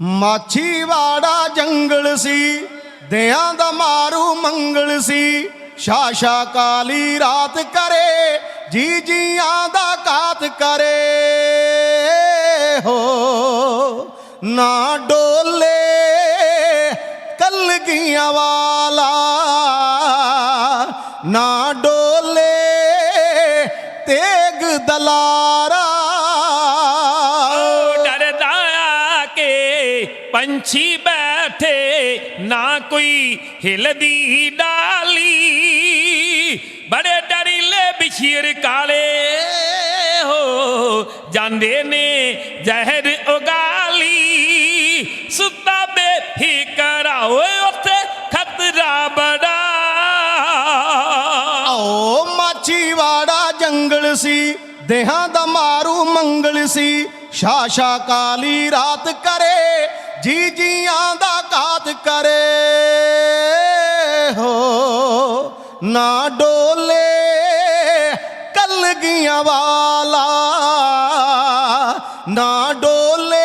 ਮਾਛੀਵਾੜਾ ਜੰਗਲ ਸੀ, ਦਿਆਂ ਦਾ ਮਾਰੂ ਮੰਗਲ ਸੀ। ਸ਼ਾਸ਼ਾ ਕਾਲੀ ਰਾਤ ਕਰੇ, ਜੀ ਜੀਆਂ ਦਾ ਕਾਤ ਕਰੇ। ਹੋ, ਨਾ ਡੋਲੇ ਕਲਗੀਆਂ ਵਾਲਾ, ਨਾ ਡੋਲੇ ਤੇਗ ਦਲਾਰਾ। ਪੰਛੀ ਬੈਠੇ, ਨਾ ਕੋਈ ਹਿਲਦੀ ਡਾਲੀ। ਬੜੇ ਡਰੀਲੇ ਬਿਸ਼ੀਰ ਕਾਲੇ ਹੋ ਜਾਂਦੇ ਨੇ ਜ਼ਹਿਰ ਉਗਾਲੀ। ਸੀ, ਦੇਹਾਂ ਦਾ ਮਾਰੂ ਮੰਗਲ ਸੀ। ਸ਼ਾਸ਼ਾ ਕਾਲੀ ਰਾਤ ਕਰੇ, ਜੀ ਜੀਆਂ ਦਾ ਕਾਤ ਕਰੇ। ਹੋ, ਨਾ ਡੋਲੇ ਕਲਗੀਆਂ ਵਾਲਾ, ਨਾ ਡੋਲੇ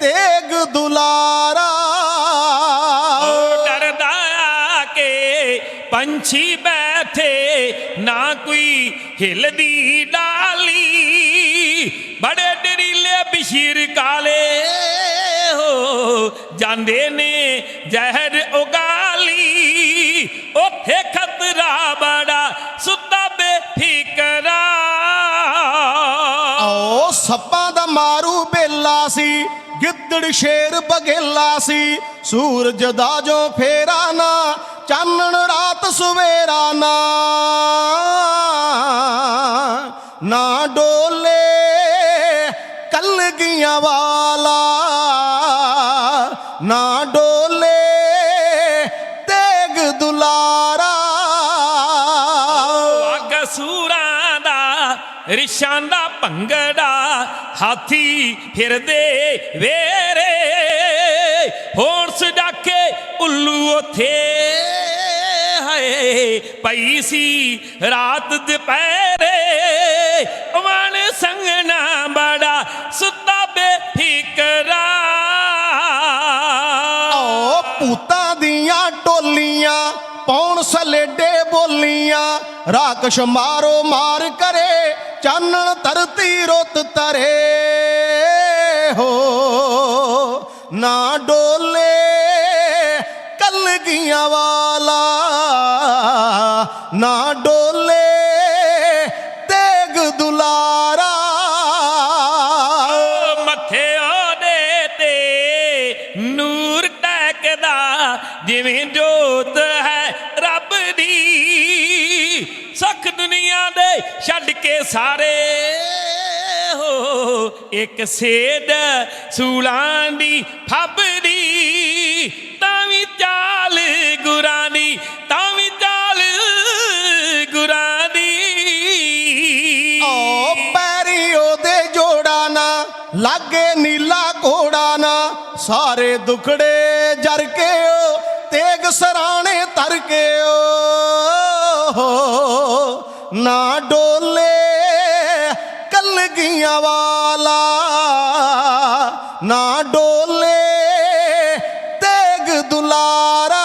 ਤੇਗ ਦੁਲਾਰਾ। ਓ ਡਰਦਾ ਕੇ ਪੰਛੀ ਨਾ ਹਿਲਦੀ ਡਾਲੀ ਬੜੇ ਡਰੀਲੇ ਬਸ਼ੀਰ ਕਾਲੇ ਹੋ ਜਾਂਦੇ ਨੇ ਜ਼ਹਿਰ ਉਗਾ ਗਿੱਦੜ ਸ਼ੇਰ ਬਗੇਲਾ ਸੀ, ਸੂਰਜ ਦਾ ਜੋ ਫੇਰਾ ਨਾ ਚਾਨਣ ਰਾਤ ਸਵੇਰਾ ਨਾ। ਨਾ ਡੋਲੇ ਕਲਗੀਆਂ ਵਾਲਾ। ਰਿਸ਼ਾਂ ਦਾ ਭੰਗੜਾ ਹਾਥੀ ਫਿਰਦੇ ਵੇਰੇ। ਹੋਣ ਡਾਕੇ ਉੱਲੂ ਉਥੇ। ਹਾਏ, ਪਈ ਸੀ ਰਾਤ ਦੁਪਹਿਰੇ। ਮਨ ਸੰਗਣਾ ਬੜਾ ਸੁੱਤਾ ਬੇਫਿਕਰਾ। ਓ ਭੂਤਾਂ ਦੀਆਂ ਟੋਲੀਆਂ ਪੌਣ ਸਲੇਡੇ ਬੋਲੀਆਂ, ਰਾਕਸ਼ ਮਾਰੋ ਮਾਰ ਕਰੇ, ਚਾਨਣ ਧਰਤੀ ਰੁੱਤ ਤਰੇ ਹੋ, ਨਾ ਡੋਲੇ ਕਲਗੀਆਂ ਵਾਲਾ, ਨਾ ਡੋਲੇ ਦੇ ਛੱਡ ਕੇ ਸਾਰੇ। ਹੋ, ਇੱਕ ਸੇਡ ਸੂਲਾਂ ਦੀ ਫੱਬਦੀ ਤਾਂ ਵੀ ਚਾਲ ਗੁਰਾਂ ਦੀ ਤਾਂ ਵੀ ਚਾਲ ਗੁਰਾਂ ਦੀ ਓ ਪੈਰੀ ਉਹਦੇ ਜੋੜਾ ਨਾ, ਲਾਗੇ ਨੀਲਾ ਕੋੜਾ ਨਾ, ਸਾਰੇ ਦੁਖੜੇ ਜਰ ਕੇ ਓ, ਤੇਗ ਸਰਾਣੇ ਤਰ ਕੇ ਓ। ਨਾ ਡੋਲੇ ਕਲਗੀਆਂ ਵਾਲਾ, ਨਾ ਡੋਲੇ ਤੇਗ ਦੁਲਾਰਾ।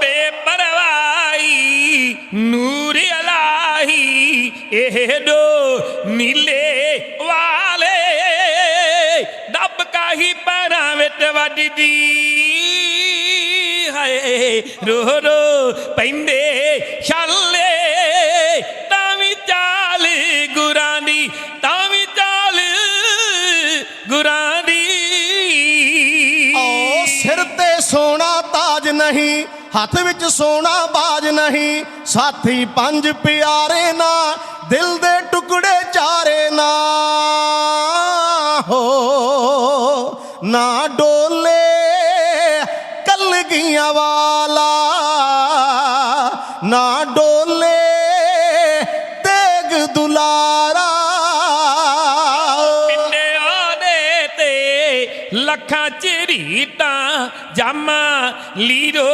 ਬੇਪਰਵਾਹੀ, ਨੂਰ ਅਲਾਹੀ, ਇਹ ਦੋ ਨੀਲੇ ਵਾਲੇ ਦੱਬ ਕਾਹੀ ਪੈਰਾਂ ਵਿੱਚ ਵੱਜਦੀ। ਹਾਏ ਰੋ ਰੋ ਪੈਂਦੇ ਛਾਲੇ। ਤਾਂ ਵੀ ਚਾਲ ਗੁਰਾਂ ਦੀ, ਤਾਂ ਵੀ ਚਾਲ ਗੁਰਾਂ ਦੀ। ਓ ਸਿਰ ਤੇ ਸੋਨਾ ਤਾਜ ਨਹੀਂ, ਹੱਥ ਵਿੱਚ ਸੋਨਾ ਬਾਜ ਨਹੀਂ। ਸਾਥੀ ਪੰਜ ਪਿਆਰੇ ਨਾ, ਦਿਲ ਦੇ ਟੁਕੜੇ ਚਾਰੇ ਨਾ। ਹੋ, ਨਾ ਡੋਲੇ ਕਲਗੀਆਂ ਵਾਲਾ, ਨਾ ਡੋਲੇ ਤੇਗ ਦੁਲਾਰਾ। ਪਿੰਡੇ ਉਹਦੇ ਤੇ ਲੱਖਾਂ ਝਰੀਟਾਂ ਜਾਮਾ ਲੀਰੋ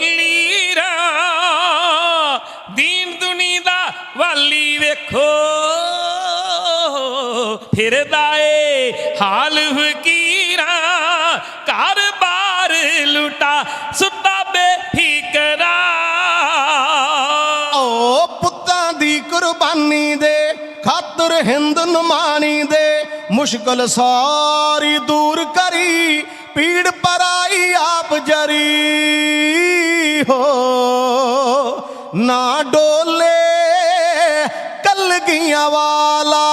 ਲੀਰਾ। ਦੀਨ ਦੁਨੀ ਦਾ ਵਾਲੀ ਵੇਖੋ, ਫਿਰਦਾ ਏ ਹਾਲ ਫਕੀਰਾਂ ਸੁੱਤਾ ਬੇਫਿਕਰਾ ਓ ਪੁੱਤਾਂ ਦੀ ਕੁਰਬਾਨੀ ਦੇ ਖਾਤਰ ਹਿੰਦ ਨਮਾਣੀ ਦੇ ਮੁਸ਼ਕਲ ਸਾਰੀ ਦੂਰ ਕਰੀ, ਪੀੜ ਪਰਾਈ ਆਪ ਜਰੀ। ਹੋ, ਨਾ ਡੋਲੇ ਕਲਗੀਆਂ ਵਾਲਾ।